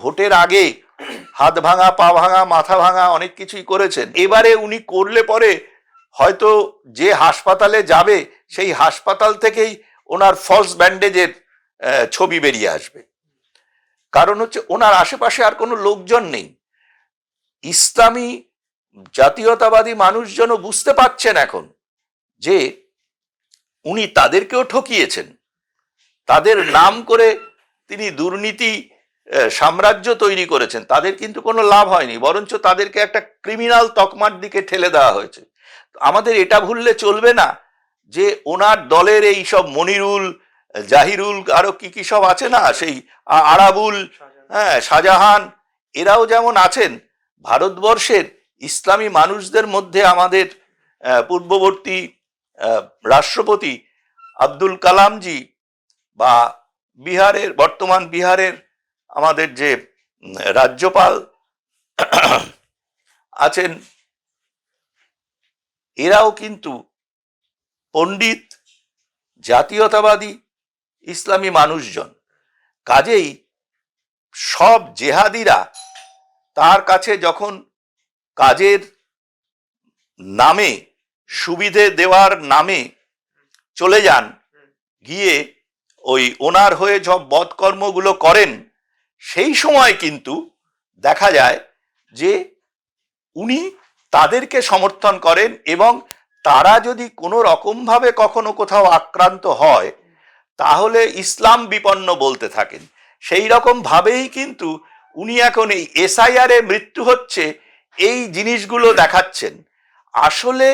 ভোটের আগে হাত ভাঙা, পা ভাঙা, মাথা ভাঙা অনেক কিছুই করেছেন। এবারে উনি করলে পরে হয়তো যে হাসপাতালে যাবে, সেই হাসপাতাল থেকেই ওনার ফলস ব্যান্ডেজের ছবি বেরিয়ে আসবে। কারণ হচ্ছে ওনার আশেপাশে আর কোনো লোকজন নেই। ইসলামী জাতীয়তাবাদী মানুষজনও বুঝতে পারছেন এখন যে উনি তাদেরকেও ঠকিয়েছেন। তাদের নাম করে তিনি দুর্নীতি সাম্রাজ্য তৈরি করেছেন, তাদের কিন্তু কোনো লাভ হয়নি, বরঞ্চ তাদেরকে একটা ক্রিমিনাল তকমার দিকে ঠেলে দেওয়া হয়েছে। আমাদের এটা ভুললে চলবে না যে ওনার দলের এই সব মনিরুল, জাহিরুল, আরও কি কি সব আছে না, সেই আরাবুল হ্যাঁ শাহজাহান, এরাও যেমন আছেন, ভারতবর্ষের ইসলামী মানুষদের মধ্যে আমাদের পূর্ববর্তী রাষ্ট্রপতি আব্দুল কালামজি বা বিহারের, বর্তমান বিহারের আমাদের যে রাজ্যপাল আছেন, এরাও কিন্তু পণ্ডিত, জাতীয়তাবাদী, ইসলামী মানুষজন। কাজেই সব জেহাদিরা তার কাছে যখন কাজের নামে, সুবিধে দেওয়ার নামে চলে যান, গিয়ে ওই ওনার হয়ে সব বধকর্মগুলো করেন সেই সময় কিন্তু দেখা যায় যে উনি তাদেরকে সমর্থন করেন এবং তারা যদি কোনো রকমভাবে কখনো কোথাও আক্রান্ত হয়, তাহলে ইসলাম বিপন্ন বলতে থাকেন। সেই রকম ভাবেই কিন্তু উনি এখন এই এসআইআর মৃত্যু হচ্ছে, এই জিনিসগুলো দেখাচ্ছেন। আসলে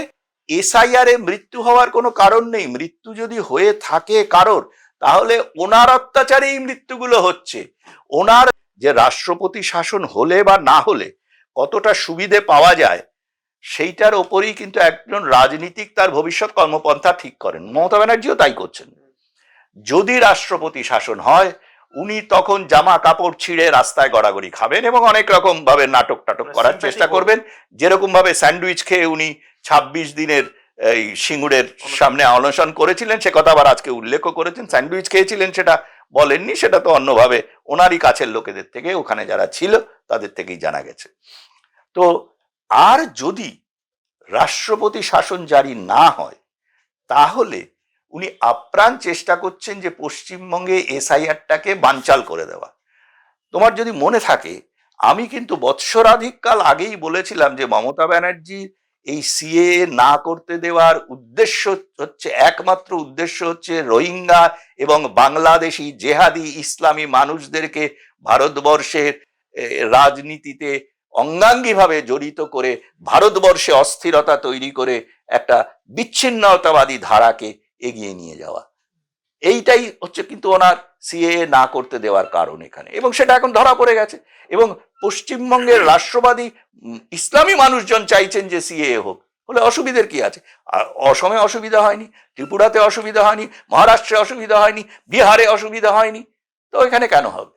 এসআইআর মৃত্যু হওয়ার কোনো কারণ নেই। মৃত্যু যদি হয়ে থাকে কারোর তাহলে ওনার অত্যাচারেই মৃত্যুগুলো হচ্ছে। ওনার যে রাষ্ট্রপতি শাসন হলে বা না হলে কতটা সুবিধে পাওয়া যায় সেইটার ওপরেই কিন্তু একজন রাজনীতিক তার ভবিষ্যৎ কর্মপন্থা ঠিক করেন। মমতা ব্যানার্জিও তাই করছেন। যদি রাষ্ট্রপতি শাসন হয় উনি তখন জামা কাপড় ছিঁড়ে রাস্তায় গড়াগড়ি খাবেন এবং অনেক রকম ভাবে নাটক টাটক করার চেষ্টা করবেন। করবেন। যেরকম ভাবে স্যান্ডউইচ খেয়ে উনি ছাব্বিশ দিনের এই সিঙ্গুরের সামনে অনশন করেছিলেন, সে কথা আবার আজকে উল্লেখও করেছেন, স্যান্ডউইচ খেয়েছিলেন, সেটা বলেননি, সেটা তো অন্যভাবে ওনারই কাছের লোকেদের থেকে, ওখানে যারা ছিল তাদের থেকেই জানা গেছে। তো আর যদি রাষ্ট্রপতি শাসন জারি না হয়, তাহলে উনি আপ্রাণ চেষ্টা করছেন যে পশ্চিমবঙ্গে এসআইআরটাকে বানচাল করে দেওয়া। তোমার যদি মনে থাকে, আমি কিন্তু বৎসরাধিক কাল আগেই বলেছিলাম যে মমতা ব্যানার্জি এই সিএ না করতে দেওয়ার উদ্দেশ্য হচ্ছে, একমাত্র উদ্দেশ্য হচ্ছে রোহিঙ্গা এবং বাংলাদেশি জেহাদি ইসলামী মানুষদেরকে ভারতবর্ষের রাজনীতিতে অঙ্গাঙ্গিভাবে জড়িত করে, ভারতবর্ষে অস্থিরতা তৈরি করে একটা বিচ্ছিন্নতাবাদী ধারাকে এগিয়ে নিয়ে যাওয়া। এইটাই হচ্ছে কিন্তু ওনার সিএ না করতে দেওয়ার কারণ এখানে। এবং সেটা এখন ধরা পড়ে গেছে। এবং পশ্চিমবঙ্গের রাষ্ট্রবাদী ইসলামী মানুষজন চাইছেন যে সিএ হোক। হলে অসুবিধের কি আছে? অসমে অসুবিধা হয়নি, ত্রিপুরাতে অসুবিধা হয়নি, মহারাষ্ট্রে অসুবিধা হয়নি, বিহারে অসুবিধা হয়নি। তো এখানে কেন হবে?